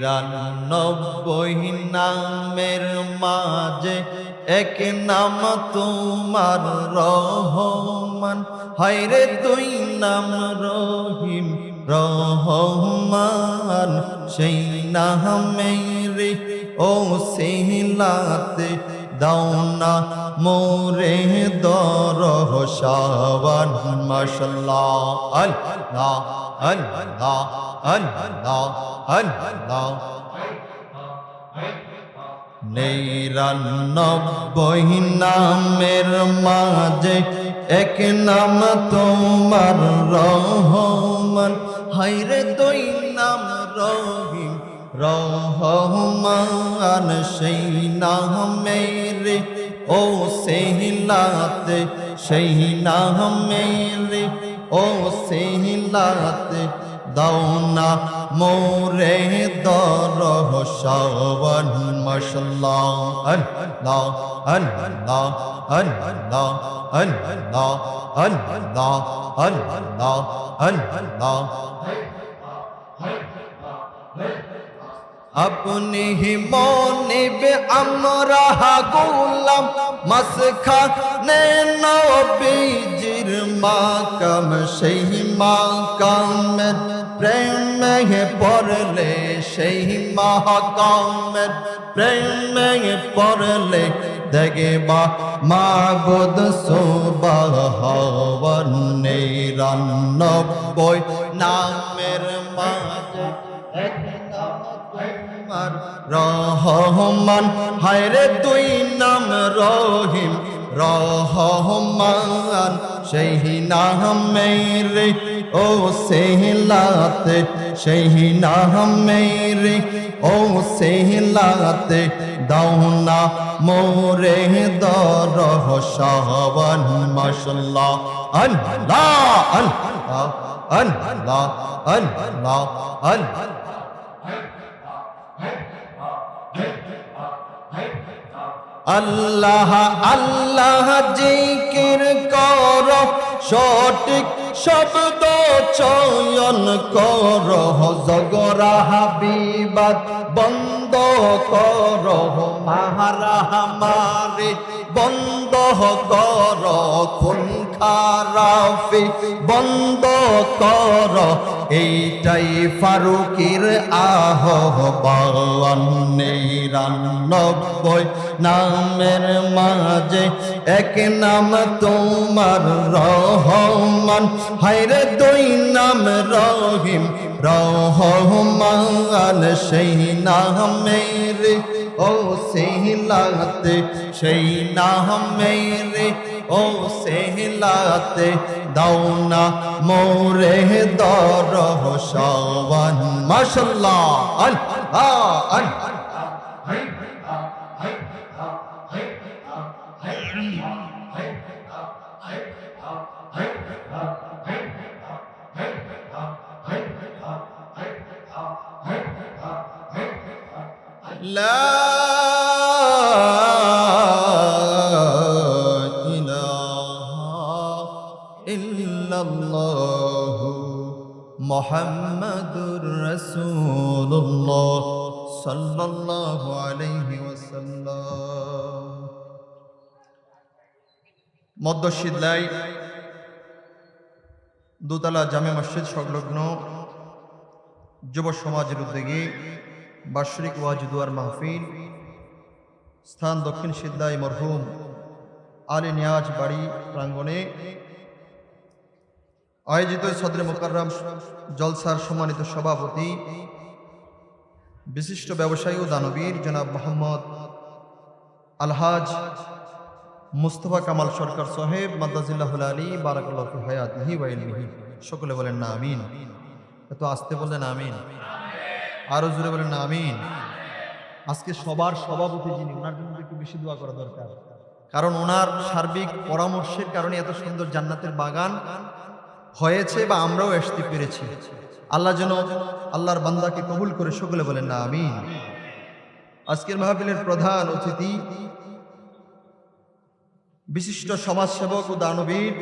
নিরানব্বই নামের মাঝে এক নাম তোমার রহমান। হায়রে তুই নাম রহিম রহমান। সেই নামের ও সিলাতে দাওনা, মোরে দরহ শাবান মাশাল্লাহ, আল্লাহ আল্লাহ আল্লাহ আল্লাহ। নিরানব্বই নামের মাঝে এক নাম তোমার রহমান। হাইরে দুই নাম রহিম রহমান সেই নামের ও সেহিলাতে সেই নামের ও সেহিলাতে দাওনা মোরে দরহ শাবান মাশাল্লাহ আল্লাহ আল্লাহ আল্লাহ আল্লাহ আল্লাহ আল্লাহ আল্লাহ আপনি মনিবে আমরা গোলাম মাসখানে নবীজির মাকাম সেই মাকামের প্রেমে পড়লে সেই মহাকামের প্রেমে পড়লে দেখে বা মাগদ সোবাহ নিরানব্বই নামের মাঝে নাম তোমার রহমান হায়রে দুই নাম রহিম, রহমান। সেই নামের ও সেহলাতে। সেই নামের ও সেহলাতে। দাওনা মোরে দরহ শাবান মাশাল্লাহ। আল্লাহ আল্লাহ আল্লাহ আল্লাহ আল্লাহ আল্লাহ। আল্লাহ আল্লাহ জিকির কর সঠিক শব্দ চয়ন কর। জগরা হাবিবাদ বন্ধ কর মাহারাহ মারে বন্ধ কর খুন খারাফি বন্ধ কর এইটাই ফারুকির আহ্বান। নিরানব্বই নামের মাঝে এক নাম তোমার রহমান। হায়রে দুই নাম রহিম রহমান সেই নামের ও সেহলাতে সেই নামের ও সেহলাতে দাওনা মোরে দরহ শাবান মাশাল্লাহ আল্লাহ আল্লাহ মোহাম্মদুর রসুল্লাহ সাল্লাল্লাহু আলাইহি ওয়াসাল্লাম মদ্দশিদলাই দোতলা জামে মসজিদ সংলগ্ন যুব সমাজের উদ্যোগে বার্ষিক ওয়াজুদুয়ার মাহফিল, স্থান দক্ষিণ সিদ্ধাই মরহুম, আলী নিয়াজ বাড়ি প্রাঙ্গণে আয়োজিত সদরে মোকাররাম জলসার সম্মানিত সভাপতি, বিশিষ্ট ব্যবসায়ী ও দানবীর জনাব মোহাম্মদ আলহাজ মুস্তফা কামাল সরকার সাহেব মাদ্দাজিল্লাহুল আলী, বারাকাল্লাহ হায়াতিহি ওয়াইলমিহি সকলে বলেন না, আমিন। এত আসতে বললেন, আমিন। আরও জোরে বলেন আমিন। আজকে সবার সভাপতি যিনি, ওনার জন্য একটু বেশি দোয়া করা দরকার। কারণ ওনার সার্বিক পরামর্শের কারণে এত সুন্দর জান্নাতের বাগান হয়েছে বা আমরাও আসতে পেরেছি। আল্লাহ যেন আল্লাহর বান্দাকে কবুল করে সকলে বলেন না, আমিন। আজকের মাহফিলের প্রধান অতিথি, বিশিষ্ট সমাজসেবক ও দানবীর,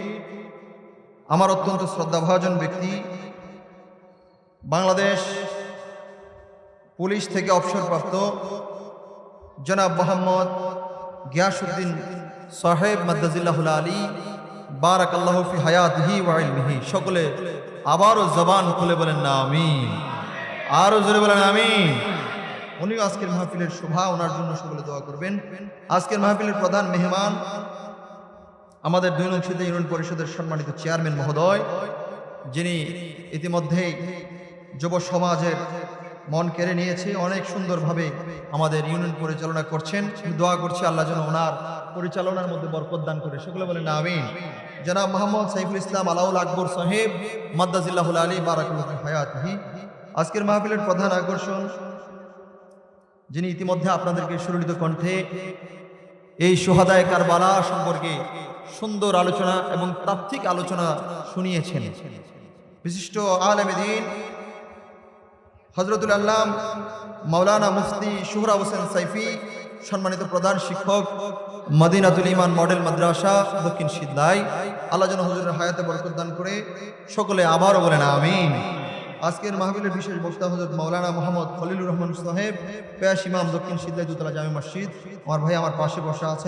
আমার অত্যন্ত শ্রদ্ধাভাজন ব্যক্তি, বাংলাদেশ পুলিশ থেকে অবসরপ্রাপ্ত জনাব মোহাম্মদ গিয়াসুদ্দিন সাহেব মাদ্দাজিল্লাহুল আলী বারাক আল্লাহ ফি হায়াতহি ওয়াইলমিহি সকলে আবারও জবান খুলে বলেন না আমি আরও জোরে বলেন আমি উনিও আজকের মাহফিলের শোভা, ওনার জন্য সকলে দোয়া করবেন। আজকের মাহফিলের প্রধান মেহমান আমাদের দুই নংশিতে ইউনিয়ন পরিষদের সম্মানিত চেয়ারম্যান মহোদয়, যিনি ইতিমধ্যেই যুব সমাজের মন কেড়ে নিয়েছে, অনেক সুন্দরভাবে আমাদের ইউনিয়ন পরিচালনা করছেন। দোয়া করছি আল্লাহ যেন ওনার পরিচালনার মধ্যে বরকত দান করে। বলেন না আমিন। জনাব মোহাম্মদ সাইফুল ইসলাম আলাউল আকবর সাহেব মাদ্দাজিল্লাহুল আলী বারাকুল হায়াতহি। আজকের মাহফিলের প্রধান আকর্ষণ, যিনি ইতিমধ্যে আপনাদেরকে সুরলিত কণ্ঠে এই সোহাদায় কারবালা সম্পর্কে সুন্দর আলোচনা এবং তাত্ত্বিক আলোচনা শুনিয়েছেন। বিশিষ্ট আলেম দিন হজরতুল আল্লাহ মাওলানা মুফতি শুহরা হোসেন সাইফি, সম্মানিত প্রধান শিক্ষক, মদিনাতুল ইমান মডেল মাদ্রাসা, দক্ষিণ সিদ্ধাই আল্লাহ যেন হজরের হায়াতে বরকত দান করে সকলে আবারও বলেন আমিন। আজকের মাহবিলের বিশেষ বক্তা হজরত মাওলানা মোহাম্মদ খলিলুর রহমান সাহেব পেয়াস ইমাম দক্ষিণ সিদ্ধাই দুতলা জামে মসজিদ। আমার ভাই আমার পাশে বসা আছেন।